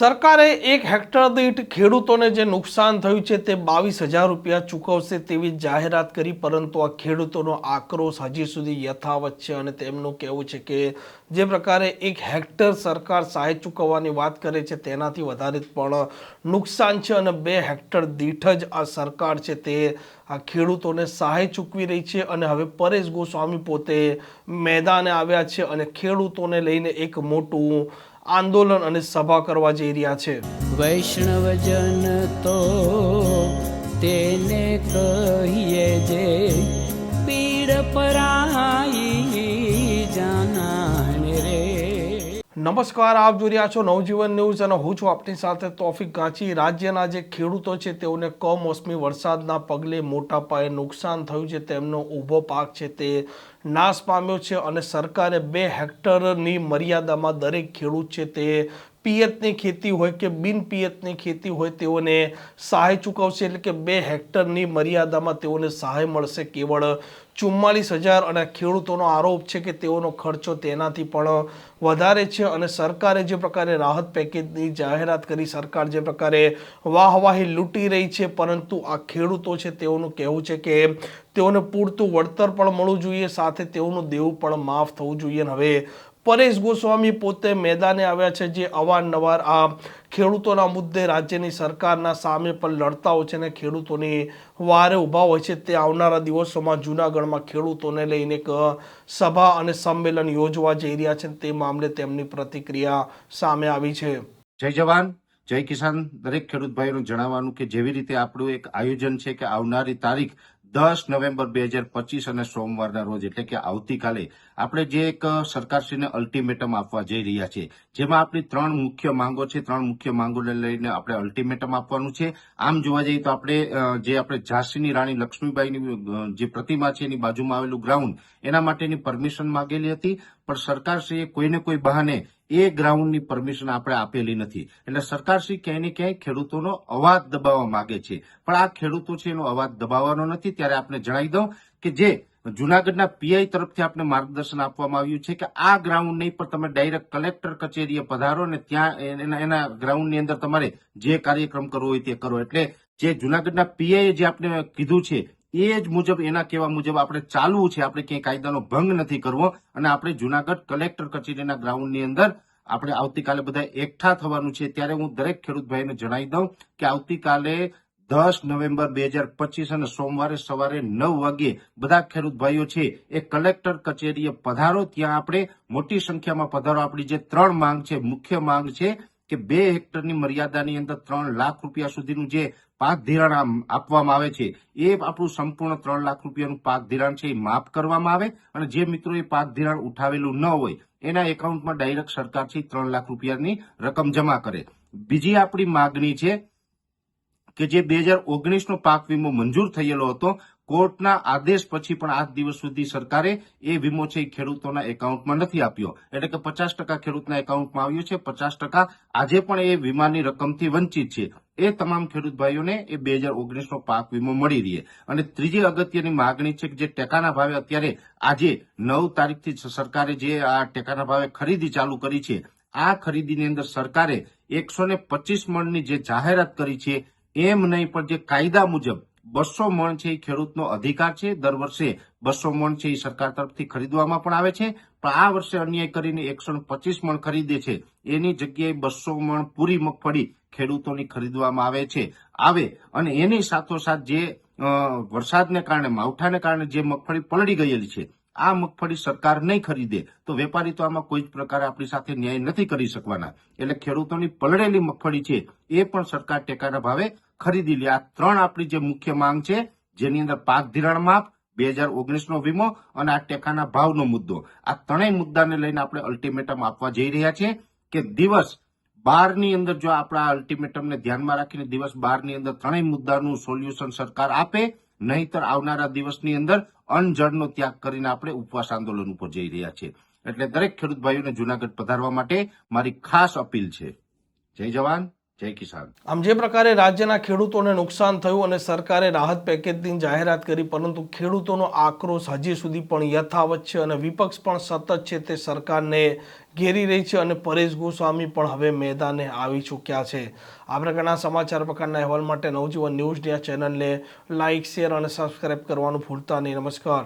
સરકારે એક હેક્ટર દીઠ ખેડૂતોને જે નુકસાન થયું છે તે બાવીસ હજાર રૂપિયા ચૂકવશે તેવી જાહેરાત કરી, પરંતુ આ ખેડૂતોનો આક્રોશ હજી સુધી યથાવત છે અને તેમનું કહેવું છે કે જે પ્રકારે એક હેક્ટર સરકાર સહાય ચૂકવવાની વાત કરે છે તેનાથી વધારે પણ નુકસાન છે અને બે હેક્ટર દીઠ જ આ સરકાર છે તે આ ખેડૂતોને સહાય ચૂકવી રહી છે અને હવે પરેશ ગોસ્વામી પોતે મેદાને આવ્યા છે અને ખેડૂતોને લઈને એક મોટું આંદોલન અને સભા કરવા જઈ રહ્યા છે. વૈષ્ણવજન તો તેને કહીએ જે પીડ પરાઈ નમસ્કાર, આપ જોઈ રહ્યા છો નવજીવન ન્યૂઝ અને હું છું આપની સાથે તોફિક ગાંચી. રાજ્યના જે ખેડૂતો છે તેઓને કમોસમી વરસાદના પગલે મોટા પાયે નુકસાન થયું છે, તેમનો ઊભો પાક છે તે નાશ પામ્યો છે અને સરકારે બે હેક્ટરની મર્યાદામાં દરેક ખેડૂત છે તે પિયતની ખેતી હોય કે બિન પિયતની ખેતી હોય તેઓને સહાય ચૂકવશે એટલે કે બે હેક્ટરની મર્યાદામાં તેઓને સહાય મળશે કેવળ ચુમ્માલીસ હજાર અને ખેડૂતોનો આરોપ છે કે તેઓનો ખર્ચો તેનાથી પણ વધારે છે અને સરકારે જે પ્રકારે રાહત પેકેજની જાહેરાત કરી, સરકાર જે પ્રકારે વાહવાહી લૂંટી રહી છે, પરંતુ આ ખેડૂતો છે તેઓનું કહેવું છે કે તેઓને પૂરતું વળતર પણ મળવું જોઈએ, સાથે તેઓનું દેવું પણ માફ થવું જોઈએ અને હવે પરેશ ગોસ્વામી પોતે મેદાને આવ્યા છે જે અવારનવાર આ ખેડૂતોના મુદ્દે રાજ્યની સરકારના સામે પણ લડતા હોય છે અને ખેડૂતોની વારે ઊભા હોય છે તે આવનારા દિવસોમાં જૂનાગઢમાં ખેડૂતોને લઈને એક સભા અને સંમેલન યોજવા જઈ રહ્યા છે તે મામલે તેમની પ્રતિક્રિયા સામે આવી છે. જય જવાન, જય કિસાન. દરેક ખેડૂત ભાઈઓનું જણાવવાનું કે જેવી રીતે આપણું એક આયોજન છે કે આવનારી તારીખ દસ નવેમ્બર બે હજાર પચીસ અને સોમવારના રોજ, એટલે કે આવતીકાલે, આપણે જે એક સરકારશ્રીને અલ્ટિમેટમ આપવા જઈ રહ્યા છે જેમાં આપણી ત્રણ મુખ્ય માંગો છે, ત્રણ મુખ્ય માંગોને લઈને આપણે અલ્ટિમેટમ આપવાનું છે. આમ જોવા જઈએ તો આપણે જે આપણે ઝાંસીની રાણી લક્ષ્મીબાઈની જે પ્રતિમા છે એની બાજુમાં આવેલું ગ્રાઉન્ડ એના માટેની પરમિશન માંગેલી હતી. પણ સરકારશ્રીએ કોઈને કોઈ બહાને એ ગ્રાઉન્ડની પરમિશન આપણે આપેલી નથી. એટલે સરકારશ્રી ક્યાંય ને ક્યાંય ખેડૂતોનો અવાજ દબાવવા માંગે છે. પણ આ ખેડૂતો છે એનો અવાજ દબાવવાનો નથી. ત્યારે આપણે જણાવી દઉં કે જે જુનાગઢના પીઆઈ તરફથી આપણે માર્ગદર્શન આપવામાં આવ્યું છે કે આ ગ્રાઉન્ડ નહીં પણ તમે ડાયરેક્ટ કલેક્ટર કચેરીએ પધારો અને ત્યાં એના એના ગ્રાઉન્ડની અંદર તમારે જે કાર્યક્રમ કરવો હોય તે કરો. એટલે જે જુનાગઢના પીઆઈએ જે આપણે કીધું છે એ જ મુજબ, એના કહેવા મુજબ આપણે ચાલવું છે. આપણે ક્યાંય કાયદાનો ભંગ નથી કરવો અને આપણે જુનાગઢ કલેક્ટર કચેરીના ગ્રાઉન્ડની અંદર આપણે આવતીકાલે બધા એકઠા થવાનું છે. ત્યારે હું દરેક ખેડૂત ભાઈને જણાવી દઉં કે આવતીકાલે દસ નવેમ્બર બે હજાર પચીસ અને સોમવારે સવારે નવ વાગ્યે બધા ખેડૂત ભાઈઓ છે, એ કલેક્ટર કચેરીએ પધારો. ત્યાં આપણે મોટી સંખ્યામાં પધારો. આપણી જે ત્રણ માંગ છે, મુખ્ય માંગ છે કે બે હેક્ટરની મર્યાદાની અંદર ત્રણ લાખ રૂપિયા સુધીનું જે પાક ધિરાણ આપવામાં આવે છે, એ આપણું સંપૂર્ણ ત્રણ લાખ રૂપિયાનું પાક ધિરાણ છે એ માફ કરવામાં આવે અને જે મિત્રોએ પાક ધિરાણ ઉઠાવેલું ન હોય, એના એકાઉન્ટમાં ડાયરેક્ટ સરકારથી ત્રણ લાખ રૂપિયાની રકમ જમા કરે. બીજી આપણી માગણી છે કે જે બે હજાર ઓગણીસનો પાક વીમો મંજૂર થયેલો હતો કોર્ટના આદેશ પછી પણ આજ દિવસ સુધી સરકારે એ વીમો છે એ ખેડૂતોના એકાઉન્ટમાં નથી આપ્યો. એટલે કે પચાસ ટકા ખેડૂતના એકાઉન્ટમાં આવ્યો છે. પચાસ ટકા આજે પણ એ વીમાની રકમથી વંચિત છે. એ તમામ ખેડૂત ભાઈઓને એ બે હજાર ઓગણીસનો પાક વીમો મળી રહે. અને ત્રીજી અગત્યની માગણી છે કે જે ટેકાના ભાવે અત્યારે આજે નવ તારીખથી સરકારે જે આ ટેકાના ભાવે ખરીદી ચાલુ કરી છે, આ ખરીદીની અંદર સરકારે એકસો ને પચીસ મણની જે જાહેરાત કરી છે, એમ નહીં પણ જે કાયદા મુજબ બસો મણ છે એ ખેડૂતનો અધિકાર છે. દર વર્ષે બસો મણ છે એ સરકાર તરફથી ખરીદવામાં પણ આવે છે. પણ આ વર્ષે અન્યાય કરીને એકસો પચીસ મણ ખરીદે છે. એની જગ્યાએ બસો મણ પૂરી મગફળી ખેડૂતોની ખરીદવામાં આવે છે, આવે. અને એની સાથોસાથ જે વરસાદને કારણે, માવઠાને કારણે જે મગફળી પલળી ગયેલી છે આ મગફળી સરકાર નહીં ખરીદે, તો વેપારી તો આમાં કોઈ જ પ્રકારે આપણી સાથે ન્યાય નથી કરી શકવાના. એટલે ખેડૂતોની પલળેલી મગફળી છે, એ પણ સરકાર ટેકાના ભાવે ખરીદી લે. આ ત્રણ આપણી જે મુખ્ય માંગ છે, જેની અંદર પાક ધિરાણ માફ, બે હજાર ઓગણીસનો વીમો અને આ ટેકાના ભાવનો મુદ્દો. આ ત્રણેય મુદ્દાને લઈને આપણે અલ્ટિમેટમ આપવા જઈ રહ્યા છે કે દિવસ બારની અંદર જો આપણા અલ્ટિમેટમને ધ્યાનમાં રાખીને દિવસ બારની અંદર ત્રણેય મુદ્દાનું સોલ્યુશન સરકાર આપે નહીતર આવનારા દિવસની અંદર અનજળનો ત્યાગ કરીને આપણે ઉપવાસ આંદોલન ઉપર જઈ રહ્યા છે એટલે દરેક ખેડૂત ભાઈઓને જુનાગઢ પધારવા માટે મારી ખાસ અપીલ છે. જય જવાન. જય કિસાન. આમ જે પ્રકારે રાજ્યના ખેડૂતોને નુકસાન થયું અને સરકારે રાહત પેકેજની જાહેરાત કરી, પરંતુ ખેડૂતોનો આક્રોશ હજી સુધી પણ યથાવત છે અને વિપક્ષ પણ સતત છે તે સરકારને ઘેરી રહી છે અને પરેશ ગોસ્વામી પણ હવે મેદાને આવી ચૂક્યા છે. આ પ્રકારના સમાચાર પ્રકારના અહેવાલ માટે નવજીવન ન્યૂઝ આ ચેનલને લાઇક શેર અને સબસ્ક્રાઇબ કરવાનું ભૂલતા નહીં. નમસ્કાર.